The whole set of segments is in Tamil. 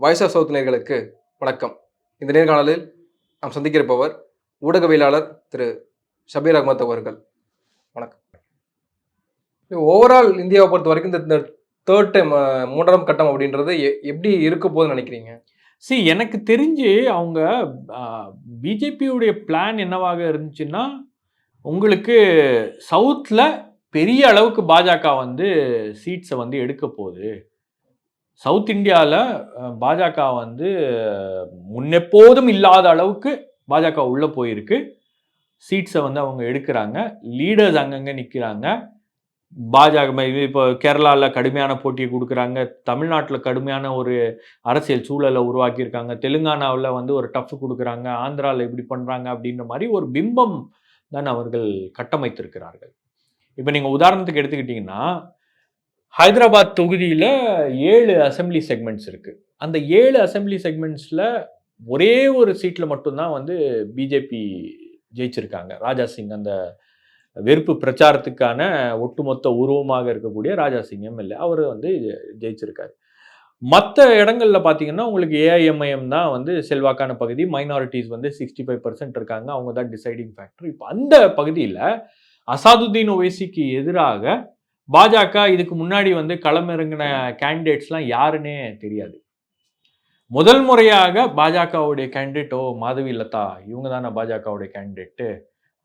வாய்ஸ் ஆஃப் சவுத் நேர்களுக்கு வணக்கம். இந்த நேர்காணலில் நாம் சந்திக்க இருப்பவர் ஊடகவியலாளர் திரு ஷபீர் அகமத் அவர்கள். வணக்கம். ஓவரால் இந்தியாவை பொறுத்த வரைக்கும் இந்த தேர்ட் டைம் மூன்றாம் கட்டம் அப்படின்றது எ- எப்படி இருக்க போகுதுன்னு நினைக்கிறீங்க? சி எனக்கு தெரிஞ்சு அவங்க பிஜேபியுடைய பிளான் என்னவாக இருந்துச்சுன்னா உங்களுக்கு சவுத்தில் பெரிய அளவுக்கு பாஜக வந்து சீட்ஸை வந்து எடுக்க போகுது. சவுத் இந்தியாவில் பாஜக வந்து முன்னெப்போதும் இல்லாத அளவுக்கு பாஜக உள்ளே போயிருக்கு. சீட்ஸை வந்து அவங்க எடுக்கிறாங்க. லீடர்ஸ் அங்கங்கே நிற்கிறாங்க பாஜக இது இப்போ கேரளாவில் கடுமையான போட்டியை கொடுக்குறாங்க. தமிழ்நாட்டில் கடுமையான ஒரு அரசியல் சூழலை உருவாக்கியிருக்காங்க. தெலுங்கானாவில் வந்து ஒரு டஃப் கொடுக்குறாங்க. ஆந்திராவில் இப்படி பண்ணுறாங்க அப்படின்ற மாதிரி ஒரு பிம்பம் தான் அவர்கள் கட்டமைத்திருக்கிறார்கள். இப்போ நீங்கள் உதாரணத்துக்கு எடுத்துக்கிட்டிங்கன்னா ஹைதராபாத் தொகுதியில் ஏழு அசெம்பிளி செக்மெண்ட்ஸ் இருக்குது அந்த ஏழு அசெம்பிளி செக்மெண்ட்ஸில் ஒரே ஒரு சீட்டில் மட்டும்தான் வந்து பிஜேபி ஜெயிச்சிருக்காங்க. ராஜா சிங் அந்த வெறுப்பு பிரச்சாரத்துக்கான ஒட்டுமொத்த உருவமாக இருக்கக்கூடிய ராஜா சிங் எம்எல்ஏ. அவர் வந்து ஜெயிச்சிருக்காரு. மற்ற இடங்களில் பார்த்தீங்கன்னா உங்களுக்கு ஏஐஎம்ஐஎம் தான் வந்து செல்வாக்கான பகுதி. மைனாரிட்டிஸ் வந்து சிக்ஸ்டி ஃபைவ் பர்சன்ட் இருக்காங்க. அவங்க தான் டிசைடிங் ஃபேக்டர் இப்போ அந்த பகுதியில் அசாதுதீன் ஒவைசிக்கு எதிராக பாஜக இதுக்கு முன்னாடி வந்து களமிறங்கின கேண்டிடேட்ஸ்லாம் யாருன்னே தெரியாது. முதல் முறையாக பாஜகவுடைய கேண்டிடேட் ஓ மாதவி லதா இவங்க தானே பாஜகவுடைய கேண்டிடேட்டு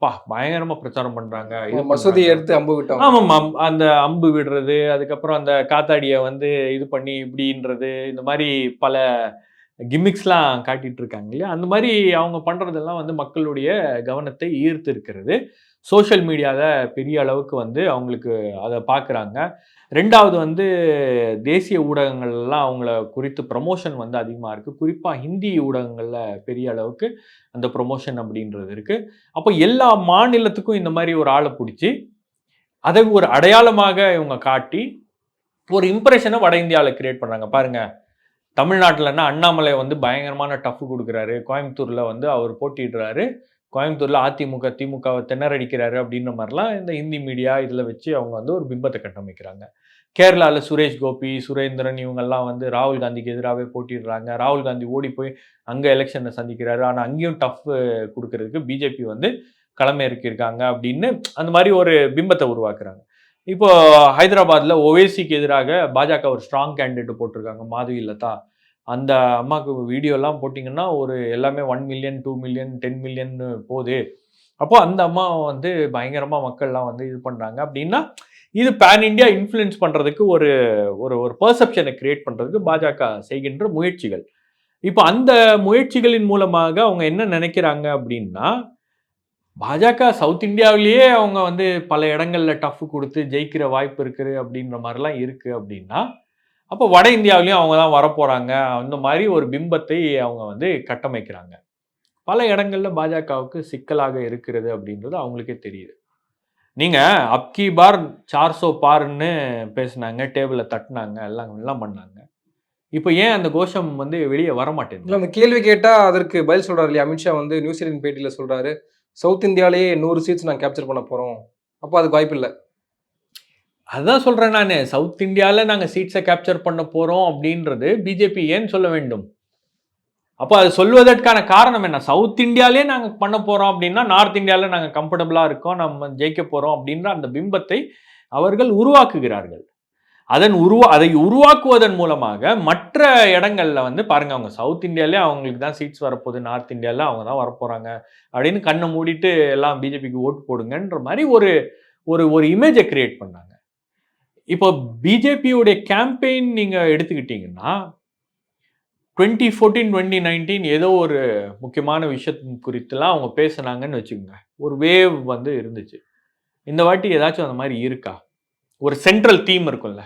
பா பயங்கரமா பிரச்சாரம் பண்றாங்க. இது பண்றாங்க. எடுத்து அம்பு விட்டோம் ஆமாம் அந்த அம்பு விடுறது அதுக்கப்புறம் அந்த காத்தாடியை வந்து இது பண்ணி இப்படின்றது இந்த மாதிரி பல கிம்மிக்ஸ்லாம் காட்டிட்டு இருக்காங்க இல்லையா? அந்த மாதிரி அவங்க பண்றதெல்லாம் வந்து மக்களுடைய கவனத்தை ஈர்த்து இருக்கிறது சோஷியல் மீடியாவில் பெரிய அளவுக்கு வந்து அவங்களுக்கு அதை பார்க்குறாங்க ரெண்டாவது வந்து தேசிய ஊடகங்கள்லாம் அவங்கள குறித்து ப்ரமோஷன் வந்து அதிகமாக இருக்குது குறிப்பாக ஹிந்தி ஊடகங்களில் பெரிய அளவுக்கு அந்த ப்ரொமோஷன் அப்படின்றது இருக்குது அப்போ எல்லா மாநிலத்துக்கும் இந்த மாதிரி ஒரு ஆளை பிடிச்சி அதை ஒரு அடையாளமாக இவங்க காட்டி ஒரு இம்ப்ரெஷனை வட இந்தியாவில் கிரியேட் பண்ணுறாங்க பாருங்கள் தமிழ்நாட்டில்னா அண்ணாமலை வந்து பயங்கரமான டஃப் கொடுக்குறாரு. கோயம்புத்தூரில் வந்து அவர் போட்டிடுறாரு கோயம்புத்தூரில் அதிமுக திமுகவை திணறடிக்கிறாரு அப்படின்ற மாதிரிலாம் இந்த ஹிந்தி மீடியா இதில் வச்சு அவங்க வந்து ஒரு பிம்பத்தை கட்டமைக்கிறாங்க. கேரளாவில் சுரேஷ் கோபி சுரேந்திரன் இவங்கெல்லாம் வந்து ராகுல் காந்திக்கு எதிராகவே போட்டிடுறாங்க ராகுல் காந்தி ஓடி போய் அங்கே எலெக்ஷனை சந்திக்கிறாரு. ஆனால் அங்கேயும் டஃப் கொடுக்கறதுக்கு பிஜேபி வந்து களமை இறக்கியிருக்காங்க அப்படின்னு அந்த மாதிரி ஒரு பிம்பத்தை உருவாக்குறாங்க. இப்போ ஹைதராபாத்தில் ஓவேசிக்கு எதிராக பாஜக ஒரு ஸ்ட்ராங் கேண்டிடேட் போட்டிருக்காங்க மாதவி லதா. அந்த அம்மாவுக்கு வீடியோலாம் போட்டிங்கன்னா ஒரு எல்லாமே one million two million ten million போகுது அப்போது அந்த அம்மா வந்து பயங்கரமாக மக்கள்லாம் வந்து இது பண்ணுறாங்க அப்படின்னா இது பேன் இந்தியா இன்ஃப்ளூயன்ஸ் பண்ணுறதுக்கு ஒரு ஒரு ஒரு பர்செப்ஷனை கிரியேட் பண்ணுறதுக்கு பாஜக செய்கின்ற முயற்சிகள். இப்போ அந்த முயற்சிகளின் மூலமாக அவங்க என்ன நினைக்கிறாங்க அப்படின்னா பாஜக சவுத் இந்தியாவிலேயே அவங்க வந்து பல இடங்களில் டஃப் கொடுத்து ஜெயிக்கிற வாய்ப்பு இருக்குது அப்படின்ற மாதிரிலாம் இருக்குது அப்படின்னா அப்போ வட இந்தியாவிலையும் அவங்க தான் வரப்போகிறாங்க அந்த மாதிரி ஒரு பிம்பத்தை அவங்க வந்து கட்டமைக்கிறாங்க. பல இடங்கள்ல பாஜகவுக்கு சிக்கலாக இருக்கிறது அப்படின்றது அவங்களுக்கே தெரியுது. நீங்கள் அப்கி பார் சார்சோ பார்ன்னு பேசுனாங்க டேபிளில் தட்டினாங்க எல்லாம் எல்லாம் பண்ணாங்க. இப்போ ஏன் அந்த கோஷம் வந்து வெளியே வர மாட்டேங்குது அந்த கேள்வி கேட்டால் அதற்கு பதில் சொல்கிறார் இல்லையா? அமித்ஷா வந்து நியூசிலாந்து பேட்டியில் சொல்கிறாரு சவுத் இந்தியாலேயே நூறு சீட்ஸ் நான் கேப்சர் பண்ண போகிறோம் அப்போ அதுக்கு வாய்ப்பு இல்லை அதுதான் சொல்கிறேன் நான். சவுத் இந்தியாவில் நாங்கள் சீட்ஸை கேப்சர் பண்ண போகிறோம் அப்படின்றது பிஜேபி ஏன் சொல்ல வேண்டும். அப்போ அது சொல்வதற்கான காரணம் என்ன? சவுத் இந்தியாலே நாங்கள் பண்ண போகிறோம் அப்படின்னா நார்த் இந்தியாவில் நாங்கள் கம்ஃபர்டபுளாக இருக்கோம் நம்ம ஜெயிக்க போகிறோம் அப்படின்ற அந்த பிம்பத்தை அவர்கள் உருவாக்குகிறார்கள். அதன் உருவா அதை உருவாக்குவதன் மூலமாக மற்ற இடங்களில் வந்து பாருங்கள் அவங்க சவுத் இந்தியாவிலே அவங்களுக்கு தான் சீட்ஸ் வரப்போகுது நார்த் இந்தியாவில் அவங்க தான் வரப்போகிறாங்க அப்படின்னு கண்ணை மூடிட்டு எல்லாம் பிஜேபிக்கு ஓட்டு போடுங்கன்ற மாதிரி ஒரு ஒரு ஒரு இமேஜை கிரியேட் பண்ணாங்க. இப்போ பிஜேபியுடைய கேம்பெயின் நீங்கள் எடுத்துக்கிட்டீங்கன்னா டுவெண்ட்டி ஃபோர்டீன் டுவெண்ட்டி நைன்டீன் ஏதோ ஒரு முக்கியமான விஷயத்தின் குறித்துலாம் அவங்க பேசுனாங்கன்னு வச்சுக்கோங்க. ஒரு வேவ் வந்து இருந்துச்சு. இந்த வாட்டி ஏதாச்சும் அந்த மாதிரி இருக்கா? ஒரு சென்ட்ரல் தீம் இருக்கும்ல.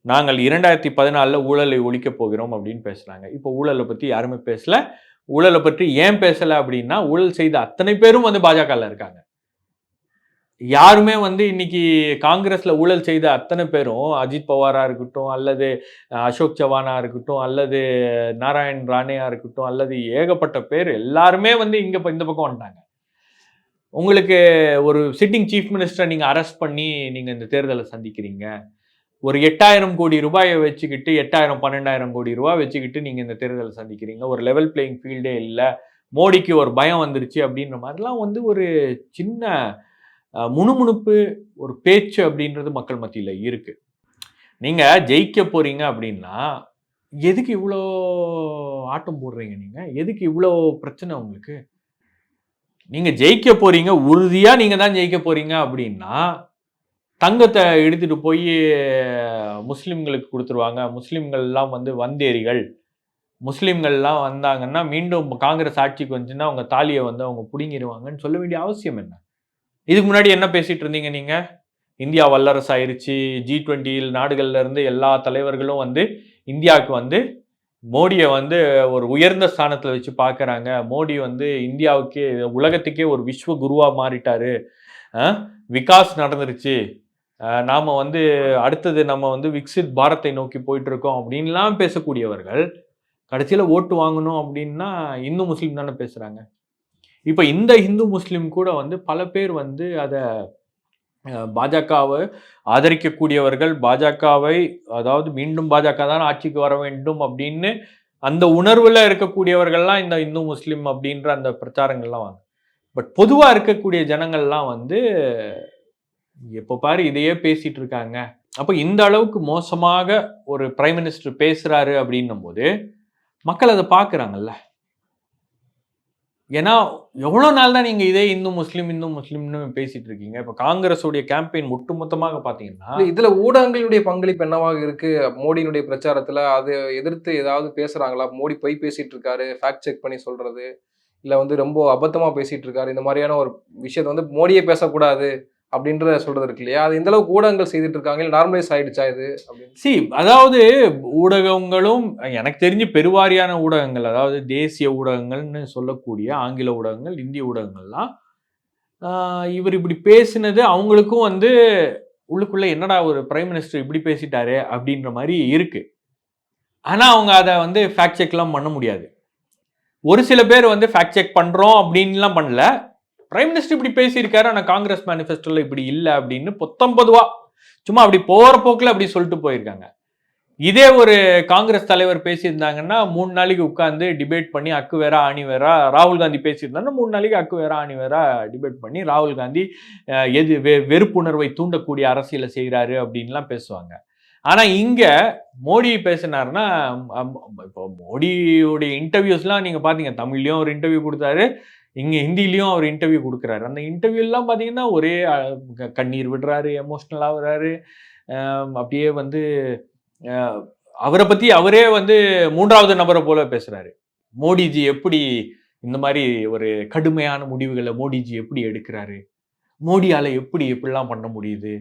நாங்கள் இரண்டாயிரத்தி பதினாலில் ஊழலை ஒழிக்க போகிறோம் அப்படின்னு பேசுகிறாங்க இப்போ ஊழலை பற்றி யாருமே பேசலை. ஊழலை பற்றி ஏன் பேசலை அப்படின்னா ஊழல் செய்த அத்தனை பேரும் வந்து பாஜகவில் இருக்காங்க. யாருமே வந்து இன்னைக்கு காங்கிரஸ்ல ஊழல் செய்த அத்தனை பேரும் அஜித் பவாரா இருக்கட்டும் அல்லது அசோக் சவானா இருக்கட்டும் அல்லது நாராயண் ராணேயா இருக்கட்டும் அல்லது ஏகப்பட்ட பேர் எல்லாருமே வந்து இங்க இந்த பக்கம் வந்துட்டாங்க. உங்களுக்கு ஒரு சிட்டிங் சீஃப் மினிஸ்டரை நீங்கள் அரெஸ்ட் பண்ணி நீங்கள் இந்த தேர்தலை சந்திக்கிறீங்க. ஒரு எட்டாயிரம் கோடி ரூபாயை வச்சுக்கிட்டு எட்டாயிரம் பன்னெண்டாயிரம் கோடி ரூபாய் வச்சுக்கிட்டு நீங்கள் இந்த தேர்தலை சந்திக்கிறீங்க. ஒரு லெவல் பிளேயிங் ஃபீல்டே இல்லை. மோடிக்கு ஒரு பயம் வந்துருச்சு அப்படின்ற மாதிரிலாம் வந்து ஒரு சின்ன முணுமுணுப்பு ஒரு பேச்சு அப்படின்றது மக்கள் மத்தியில் இருக்குது நீங்கள் ஜெயிக்க போகிறீங்க அப்படின்னா எதுக்கு இவ்வளோ ஆட்டம் போடுறீங்க நீங்கள் எதுக்கு இவ்வளோ பிரச்சனை உங்களுக்கு? நீங்கள் ஜெயிக்க போகிறீங்க உறுதியாக நீங்கள் தான் ஜெயிக்க போகிறீங்க அப்படின்னா தங்கத்தை எடுத்துகிட்டு போய் முஸ்லீம்களுக்கு கொடுத்துருவாங்க. முஸ்லீம்கள்லாம் வந்து வந்தேரிகள். முஸ்லீம்கள்லாம் வந்தாங்கன்னா மீண்டும் காங்கிரஸ் ஆட்சிக்கு வந்துச்சுன்னா அவங்க தாலியை வந்து அவங்க பிடுங்கிடுவாங்கன்னு சொல்ல வேண்டிய அவசியம் என்ன? இதுக்கு முன்னாடி என்ன பேசிட்டு இருந்தீங்க நீங்க? இந்தியா வல்லரசு ஆயிருச்சு ஜி டுவெண்ட்டியில் நாடுகள்ல இருந்து எல்லா தலைவர்களும் வந்து இந்தியாவுக்கு வந்து மோடியை வந்து ஒரு உயர்ந்த ஸ்தானத்தில் வச்சு பார்க்குறாங்க மோடி வந்து இந்தியாவுக்கே உலகத்துக்கே ஒரு விஸ்வ குருவாக மாறிட்டாரு. விகாஸ் நடந்துருச்சு. நாம் வந்து அடுத்தது நம்ம வந்து விக்சித் பாரத்தை நோக்கி போயிட்டு இருக்கோம் அப்படின்லாம் பேசக்கூடியவர்கள் கடைசியில் ஓட்டு வாங்கணும் அப்படின்னா இந்து முஸ்லீம் தானே பேசுகிறாங்க இப்போ இந்த இந்து முஸ்லீம் கூட வந்து பல பேர் வந்து அதை பாஜகவை ஆதரிக்கக்கூடியவர்கள் பாஜகவை அதாவது மீண்டும் பாஜக தான் ஆட்சிக்கு வர வேண்டும் அப்படின்னு அந்த உணர்வில் இருக்கக்கூடியவர்கள்லாம் இந்த இந்து முஸ்லீம் அப்படின்ற அந்த பிரச்சாரங்கள்லாம் வாங்க. பட் பொதுவாக இருக்கக்கூடிய ஜனங்கள்லாம் வந்து எப்போ பாரு இதையே பேசிட்டு இருக்காங்க. அப்போ இந்த அளவுக்கு மோசமாக ஒரு பிரைம் மினிஸ்டர் பேசுகிறாரு அப்படின்னும் போது மக்கள் அதை பார்க்குறாங்கல்ல ஏன்னா எவ்வளோ நாள் தான் நீங்கள் இதே இந்து முஸ்லீம் இந்து முஸ்லீம்னு பேசிட்டு இருக்கீங்க. இப்போ காங்கிரஸுடைய கேம்பெயின் ஒட்டுமொத்தமாக பார்த்தீங்கன்னா இதில் இதுல ஊடகங்களுடைய பங்களிப்பு என்னவாக இருக்கு? மோடியினுடைய பிரச்சாரத்துல அது எதிர்த்து ஏதாவது பேசுறாங்களா? மோடி போய் பேசிட்டு இருக்காரு ஃபேக்ட் செக் பண்ணி சொல்றது. இல்ல வந்து ரொம்ப அபத்தமா பேசிட்டு இருக்காரு. இந்த மாதிரியான ஒரு விஷயத்தை வந்து மோடியே பேசக்கூடாது. அப்படின்றத சொல்றது இருக்கு இல்லையா? அது எந்த அளவுக்கு ஊடகங்கள் செய்துட்டு இருக்காங்க? இல்ல நார்மலைஸ் ஆயிடுச்சா இது அப்படின்னு? சி அதாவது ஊடகங்களும் எனக்கு தெரிஞ்சு பெருவாரியான ஊடகங்கள் அதாவது தேசிய ஊடகங்கள்னு சொல்லக்கூடிய ஆங்கில ஊடகங்கள் இந்திய ஊடகங்கள்லாம் இவர் இப்படி பேசினது அவங்களுக்கும் வந்து உள்ளுக்குள்ளே என்னடா ஒரு பிரைம் மினிஸ்டர் இப்படி பேசிட்டாரு அப்படின்ற மாதிரி இருக்குது ஆனால் அவங்க அதை வந்து ஃபேக்ட் செக்லாம் பண்ண முடியாது. ஒரு சில பேர் வந்து ஃபேக்ட் செக் பண்ணுறோம் அப்படின்லாம் பண்ணல. பிரைம் மினிஸ்டர் இப்படி பேசியிருக்காரு ஆனால் காங்கிரஸ் மேனிஃபெஸ்டோல இப்படி இல்லை அப்படின்னு பொத்தம்பதுவா சும்மா அப்படி போகிற போக்கில் அப்படி சொல்லிட்டு போயிருக்காங்க. இதே ஒரு காங்கிரஸ் தலைவர் பேசியிருந்தாங்கன்னா மூணு நாளைக்கு உட்காந்து டிபேட் பண்ணி அக்கு வேற ஆணி வேற ராகுல் காந்தி பேசியிருந்தாங்கன்னா மூணு நாளைக்கு அக்கு வேற ஆணி வேற டிபேட் பண்ணி ராகுல் காந்தி எது வெ வெறுப்புணர்வை தூண்டக்கூடிய அரசியலை செய்கிறாரு அப்படின்லாம் பேசுவாங்க. ஆனால் இங்கே மோடி பேசினாருன்னா இப்போ மோடியோடைய இன்டர்வியூஸ்லாம் நீங்கள் பார்த்தீங்க தமிழ்லையும் ஒரு இன்டர்வியூ கொடுத்தாரு இங்கே ஹிந்திலையும் அவர் இன்டர்வியூ கொடுக்குறாரு. அந்த இன்டர்வியூலாம் பார்த்தீங்கன்னா ஒரே கண்ணீர் விடுறாரு எமோஷ்னலாக ஆகுறாரு அப்படியே வந்து அவரை பற்றி அவரே வந்து மூன்றாவது நபரை போல பேசுகிறாரு மோடிஜி எப்படி இந்த மாதிரி ஒரு கடுமையான முடிவுகளை மோடிஜி எப்படி எடுக்கிறாரு? மோடியால் எப்படி எப்படிலாம் பண்ண முடியுது?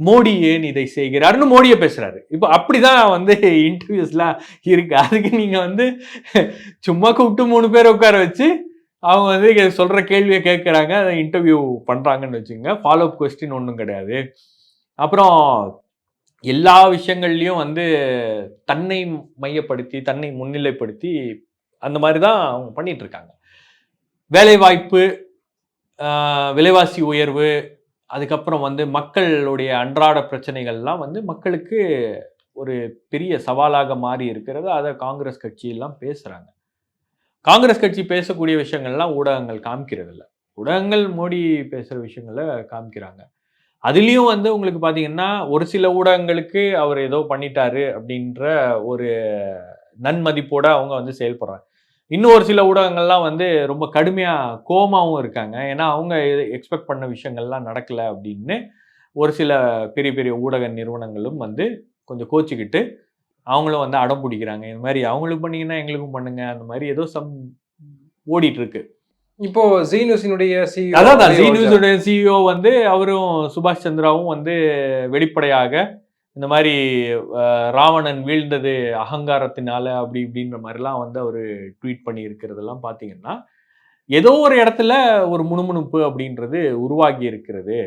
மோடி ஏன் இதை செய்கிறாருன்னு மோடியை பேசுகிறாரு இப்போ அப்படிதான் வந்து இன்டர்வியூஸ்லாம் இருக்கு. அதுக்கு நீங்கள் வந்து சும்மா கூப்பிட்டு மூணு பேர் உட்கார வச்சு அவங்க வந்து சொல்கிற கேள்வியை கேட்குறாங்க அதை இன்டர்வியூ பண்ணுறாங்கன்னு வச்சுங்க ஃபாலோ அப் கொஸ்டின் ஒன்றும் கிடையாது. அப்புறம் எல்லா விஷயங்கள்லையும் வந்து தன்னை மையப்படுத்தி தன்னை முன்னிலைப்படுத்தி அந்த மாதிரி தான் அவங்க பண்ணிட்டு இருக்காங்க. வேலைவாய்ப்பு விலைவாசி உயர்வு அதுக்கப்புறம் வந்து மக்களுடைய அன்றாட பிரச்சனைகள்லாம் வந்து மக்களுக்கு ஒரு பெரிய சவாலாக மாறி இருக்கிறது. அதை காங்கிரஸ் கட்சியெல்லாம் பேசுகிறாங்க காங்கிரஸ் கட்சி பேசக்கூடிய விஷயங்கள்லாம் ஊடகங்கள் காமிக்கிறதில்ல. ஊடகங்கள் மோடி பேசுகிற விஷயங்களை காமிக்கிறாங்க. அதுலேயும் வந்து உங்களுக்கு பார்த்தீங்கன்னா ஒரு சில ஊடகங்களுக்கு அவர் ஏதோ பண்ணிட்டாரு அப்படின்ற ஒரு நன்மதிப்போடு அவங்க வந்து செயல்படுறாங்க. இன்னும் ஒரு சில ஊடகங்கள்லாம் வந்து ரொம்ப கடுமையாக கோமாவும் இருக்காங்க. ஏன்னா அவங்க எக்ஸ்பெக்ட் பண்ண விஷயங்கள்லாம் நடக்கல அப்படின்னு ஒரு சில பெரிய பெரிய ஊடக நிறுவனங்களும் வந்து கொஞ்சம் கோச்சிக்கிட்டு அவங்களும் வந்து அடம் பிடிக்கிறாங்க. இந்த மாதிரி அவங்களுக்கு பண்ணீங்கன்னா எங்களுக்கும் பண்ணுங்க. அந்த மாதிரி ஏதோ சம் ஓடிட்டு இருக்கு இப்போ ஜி நியூஸினுடைய சி அதான். ஜி சிஇஓ வந்து அவரும் சுபாஷ் சந்திராவும் வந்து வெளிப்படையாக இந்த மாதிரி ராவணன் வீழ்ந்தது அகங்காரத்தினால அப்படி இப்படின்ற மாதிரிலாம் வந்து அவர் ட்வீட் பண்ணி இருக்கிறதெல்லாம் பார்த்தீங்கன்னா ஏதோ ஒரு இடத்துல ஒரு முணுமுணுப்பு அப்படின்றது உருவாகி இருக்கிறது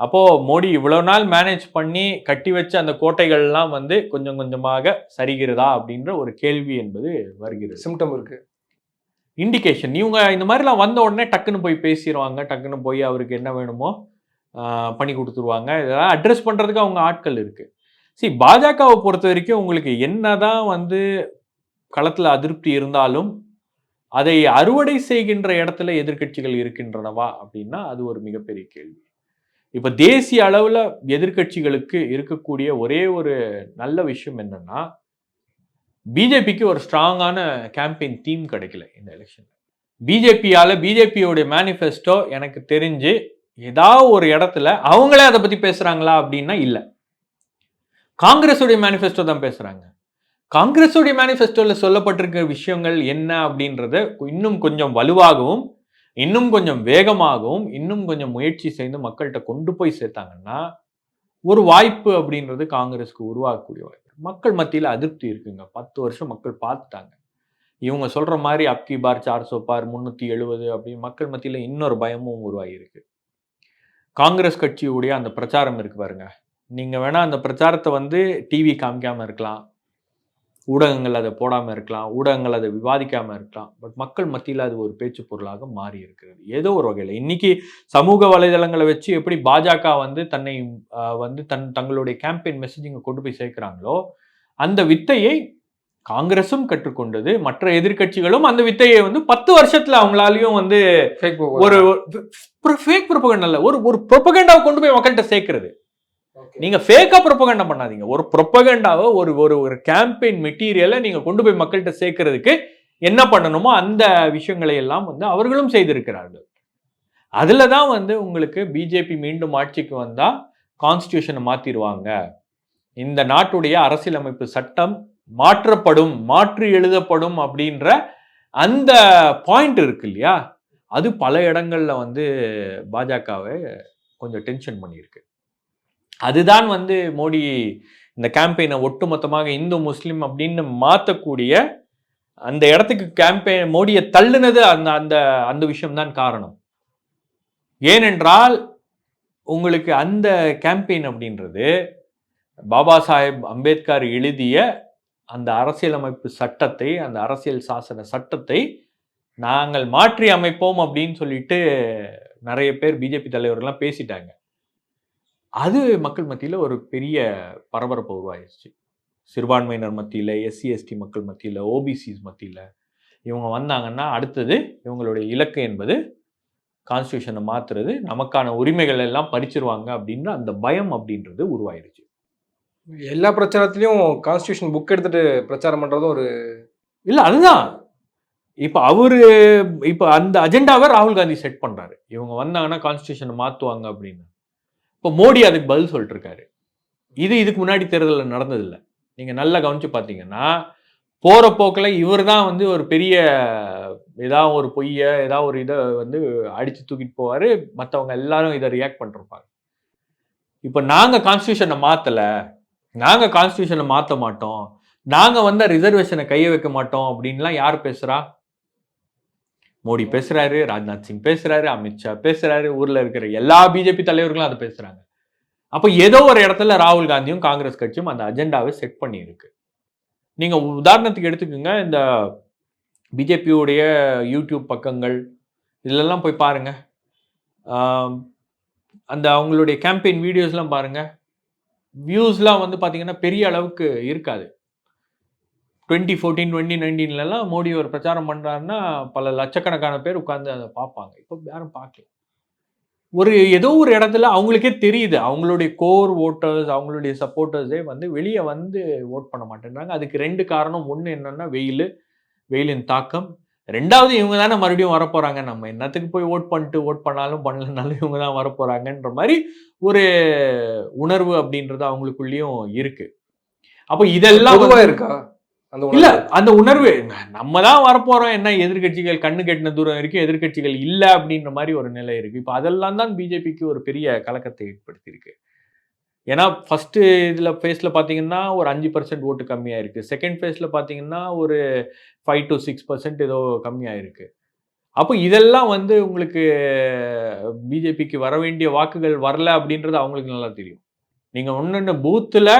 அப்போ மோடி இவ்வளவு நாள் மேனேஜ் பண்ணி கட்டி வச்ச அந்த கோட்டைகள்லாம் வந்து கொஞ்சம் கொஞ்சமாக சரிகிறதா அப்படின்ற ஒரு கேள்வி என்பது வருகிறது. சிம்டம் இருக்கு. இண்டிகேஷன் இவங்க இந்த மாதிரிலாம் வந்த உடனே டக்குன்னு போய் பேசிடுவாங்க டக்குன்னு போய் அவருக்கு என்ன வேணுமோ பண்ணி கொடுத்துருவாங்க. இதெல்லாம் அட்ரஸ் பண்ணுறதுக்கு அவங்க ஆட்கள் இருக்கு. சி பாஜகவை பொறுத்த வரைக்கும் உங்களுக்கு என்னதான் வந்து களத்துல அதிருப்தி இருந்தாலும் அதை அறுவடை செய்கின்ற இடத்துல எதிர்க்கட்சிகள் இருக்கின்றனவா அப்படின்னா அது ஒரு மிகப்பெரிய கேள்வி. இப்போ தேசிய அளவில் எதிர்க்கட்சிகளுக்கு இருக்கக்கூடிய ஒரே ஒரு நல்ல விஷயம் என்னன்னா பிஜேபிக்கு ஒரு ஸ்ட்ராங்கான கேம்பெயின் தீம் கிடைக்கல இந்த எலெக்ஷன் பிஜேபியால் பிஜேபியோடைய மேனிஃபெஸ்டோ எனக்கு தெரிஞ்சு ஏதாவது ஒரு இடத்துல அவங்களே அதை பற்றி பேசுகிறாங்களா அப்படின்னா இல்லை. காங்கிரஸுடைய மேனிஃபெஸ்டோ தான் பேசுகிறாங்க காங்கிரஸுடைய மேனிஃபெஸ்டோவில் சொல்லப்பட்டிருக்கிற விஷயங்கள் என்ன அப்படின்றத இன்னும் கொஞ்சம் வலுவாகவும் இன்னும் கொஞ்சம் வேகமாகவும் இன்னும் கொஞ்சம் முயற்சி செய்து மக்கள்கிட்ட கொண்டு போய் சேர்த்தாங்கன்னா ஒரு வாய்ப்பு அப்படின்றது காங்கிரஸ்க்கு உருவாகக்கூடிய வாய்ப்பு. மக்கள் மத்தியில் அதிருப்தி இருக்குங்க. பத்து வருஷம் மக்கள் பார்த்துட்டாங்க. இவங்க சொல்ற மாதிரி அப்கி பார் சார் சோப்பார் முந்நூற்றி எழுபது அப்படின்னு மக்கள் மத்தியில் இன்னொரு பயமும் உருவாகியிருக்கு. காங்கிரஸ் கட்சியுடைய அந்த பிரச்சாரம் இருக்கு பாருங்க. நீங்கள் வேணால் அந்த பிரச்சாரத்தை வந்து டிவி காமிக்காமல் இருக்கலாம். ஊடகங்கள் அதை போடாம இருக்கலாம் ஊடகங்கள் அதை விவாதிக்காம இருக்கலாம். பட் மக்கள் மத்தியில் அது ஒரு பேச்சு பொருளாக மாறி இருக்கிறது. ஏதோ ஒரு வகையில். இன்னைக்கு சமூக வலைதளங்களை வச்சு எப்படி பாஜக வந்து தன்னை வந்து தன் தங்களுடைய கேம்பெயின் மெசேஜிங்கை கொண்டு போய் சேர்க்கிறாங்களோ அந்த வித்தையை காங்கிரஸும் கற்றுக்கொண்டது. மற்ற எதிர்க்கட்சிகளும் அந்த வித்தையை வந்து பத்து வருஷத்துல அவங்களாலையும் வந்து ஒரு ஃபேக் ப்ரொபகண்டா ஒரு ஒரு ப்ரொபகண்டாவை கொண்டு போய் மக்கள்கிட்ட சேர்க்கிறது. நீங்க ஃபேக்கா ப்ரொபகண்டா பண்ணாதீங்க. ஒரு ப்ரொபகண்டாவை ஒரு ஒரு ஒரு கேம்பெயின் மெட்டீரியலை நீங்க கொண்டு போய் மக்கள்கிட்ட சேர்க்கறதுக்கு என்ன பண்ணணுமோ அந்த விஷயங்களை எல்லாம் வந்து அவர்களும் செய்திருக்கிறார்கள். அதுல தான் வந்து உங்களுக்கு பிஜேபி மீண்டும் ஆட்சிக்கு வந்தா கான்ஸ்டியூஷனை மாத்திடுவாங்க இந்த நாட்டுடைய அரசியலமைப்பு சட்டம் மாற்றப்படும் மாற்றி எழுதப்படும் அப்படின்ற அந்த பாயிண்ட் இருக்கு இல்லையா? அது பல இடங்கள்ல வந்து பாஜகவை கொஞ்சம் டென்ஷன் பண்ணியிருக்கு. அதுதான் வந்து மோடி இந்த கேம்பெயினை ஒட்டுமொத்தமாக இந்து முஸ்லீம் அப்படின்னு மாற்றக்கூடிய அந்த இடத்துக்கு கேம்பெயின் மோடியை தள்ளுனது அந்த அந்த அந்த விஷயம்தான் காரணம். ஏனென்றால் உங்களுக்கு அந்த கேம்பெயின் அப்படின்றது பாபா சாஹேப் அம்பேத்கர் எழுதிய அந்த அரசியலமைப்பு சட்டத்தை அந்த அரசியல் சாசன சட்டத்தை நாங்கள் மாற்றி அமைப்போம் அப்படின்னு சொல்லிட்டு நிறைய பேர் பிஜேபி தலைவர்கள்லாம் பேசிட்டாங்க. அது மக்கள் மத்தியில் ஒரு பெரிய பரபரப்பை உருவாயிருச்சு. சிறுபான்மையினர் மத்தியில் எஸ்சி எஸ்டி மக்கள் மத்தியில் ஓபிசிஸ் மத்தியில். இவங்க வந்தாங்கன்னா அடுத்தது இவங்களுடைய இலக்கு என்பது கான்ஸ்டியூஷனை மாத்துறது நமக்கான உரிமைகள் எல்லாம் பறிச்சிருவாங்க அப்படின்ற அந்த பயம் அப்படின்றது உருவாயிருச்சு. எல்லா பிரச்சாரத்திலயும் கான்ஸ்டியூஷன் புக் எடுத்துட்டு பிரச்சாரம் பண்றதும் ஒரு இல்ல அதுதான். இப்ப அவரு இப்ப அந்த அஜெண்டாவை ராகுல் காந்தி செட் பண்றாரு. இவங்க வந்தாங்கன்னா கான்ஸ்டியூஷனை மாத்துவாங்க அப்படின்னு. இப்போ மோடி அதுக்கு பதில் சொல்லிட்டு இருக்காரு இது இதுக்கு முன்னாடி தேர்தலில் நடந்ததில்ல. நீங்கள் நல்லா கவனிச்சு பார்த்தீங்கன்னா போகிற போக்கில் இவர் தான் வந்து ஒரு பெரிய ஏதாவது ஒரு பொய்ய ஏதாவது ஒரு இதை வந்து அடித்து தூக்கிட்டு போவார். மற்றவங்க எல்லாரும் இதை ரியாக்ட் பண்ணிருப்பாங்க. இப்போ நாங்கள் கான்ஸ்டியூஷனை மாற்றலை நாங்கள் கான்ஸ்டியூஷனை மாற்ற மாட்டோம். நாங்கள் வந்து ரிசர்வேஷனை கைய வைக்க மாட்டோம் அப்படின்லாம் யார் பேசுகிறா மோடி பேசுறாரு ராஜ்நாத் சிங் பேசுறாரு அமித்ஷா பேசுறாரு ஊர்ல இருக்கிற எல்லா பிஜேபி தலைவர்களும் அதை பேசுறாங்க. அப்ப ஏதோ ஒரு இடத்துல ராகுல் காந்தியும் காங்கிரஸ் கட்சியும் அந்த அஜெண்டாவை செட் பண்ணியிருக்கு. நீங்க உதாரணத்துக்கு எடுத்துக்கோங்க இந்த பிஜேபியுடைய யூடியூப் பக்கங்கள் இதுலெல்லாம் போய் பாருங்க. அந்த அவங்களுடைய கேம்பெயின் வீடியோஸ்லாம் பாருங்க. வியூஸ்லாம் வந்து பார்த்தீங்கன்னா பெரிய அளவுக்கு இருக்காது. டுவெண்ட்டி ஃபோர்டீன் டுவெண்ட்டி நைன்டீன்லலாம் மோடி ஒரு பிரச்சாரம் பண்ணுறாருன்னா பல லட்சக்கணக்கான பேர் உட்காந்து அதை பார்ப்பாங்க. இப்போ யாரும் பார்க்கல. ஒரு ஏதோ ஒரு இடத்துல அவங்களுக்கே தெரியுது. அவங்களுடைய கோர் ஓட்டர்ஸ் அவங்களுடைய சப்போர்ட்டர்ஸே வந்து வெளியே வந்து ஓட் பண்ண மாட்டேன்றாங்க. அதுக்கு ரெண்டு காரணம். ஒன்று என்னன்னா வெயில் வெயிலின் தாக்கம். ரெண்டாவது இவங்க தானே மறுபடியும் வரப்போறாங்க. நம்ம என்னத்துக்கு போய் ஓட் பண்ணிட்டு ஓட் பண்ணாலும் பண்ணலனாலும் இவங்க தான் வரப்போறாங்கன்ற மாதிரி ஒரு உணர்வு அப்படின்றது அவங்களுக்குள்ளேயும் இருக்கு. அப்போ இதெல்லாம் இருக்கா? இல்ல? அந்த உணர்வு. நம்ம தான் வரப்போறோம். என்ன எதிர்க்கட்சிகள் கண்ணு கெட்டின தூரம் வரைக்கும் எதிர்க்கட்சிகள் இல்ல அப்படின்ற மாதிரி ஒரு நிலை இருக்கு. இப்போ அதெல்லாம் தான் பிஜேபிக்கு ஒரு பெரிய கலக்கத்தை ஏற்படுத்தியிருக்கு. ஏன்னா ஃபர்ஸ்ட் இதுல ஃபேஸ்ல பாத்தீங்கன்னா ஒரு அஞ்சு பர்சன்ட் ஓட்டு கம்மியா இருக்கு செகண்ட் ஃபேஸ்ல பாத்தீங்கன்னா ஒரு ஃபைவ் டு சிக்ஸ் பர்சன்ட் ஏதோ கம்மியா இருக்கு அப்போ இதெல்லாம் வந்து உங்களுக்கு பிஜேபிக்கு வர வேண்டிய வாக்குகள் வரல அப்படின்றது அவங்களுக்கு நல்லா தெரியும். நீங்க ஒன்னொன்னு பூத்துல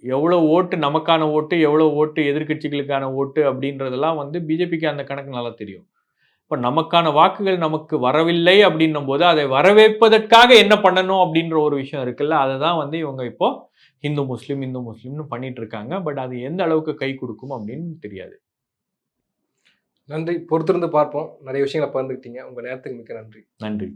எவ்வளவு ஓட்டு நமக்கான ஓட்டு எவ்வளவு ஓட்டு எதிர்க்கட்சிகளுக்கான ஓட்டு அப்படின்றதெல்லாம் வந்து பிஜேபிக்கு அந்த கணக்கு நல்லா தெரியும். இப்போ நமக்கான வாக்குகள் நமக்கு வரவில்லை அப்படின்னும் போது அதை வரவேற்பதற்காக என்ன பண்ணணும் அப்படின்ற ஒரு விஷயம் இருக்குல்ல அதை தான் வந்து இவங்க இப்போ ஹிந்து முஸ்லீம் இந்து முஸ்லீம்னு பண்ணிட்டு இருக்காங்க. பட் அது எந்த அளவுக்கு கை கொடுக்கும் அப்படின்னு தெரியாது. நன்றி. பொறுத்திருந்து பார்ப்போம். நிறைய விஷயங்களை பகிர்ந்துக்கிட்டீங்க. உங்க நேரத்துக்கு மிக்க நன்றி. நன்றி.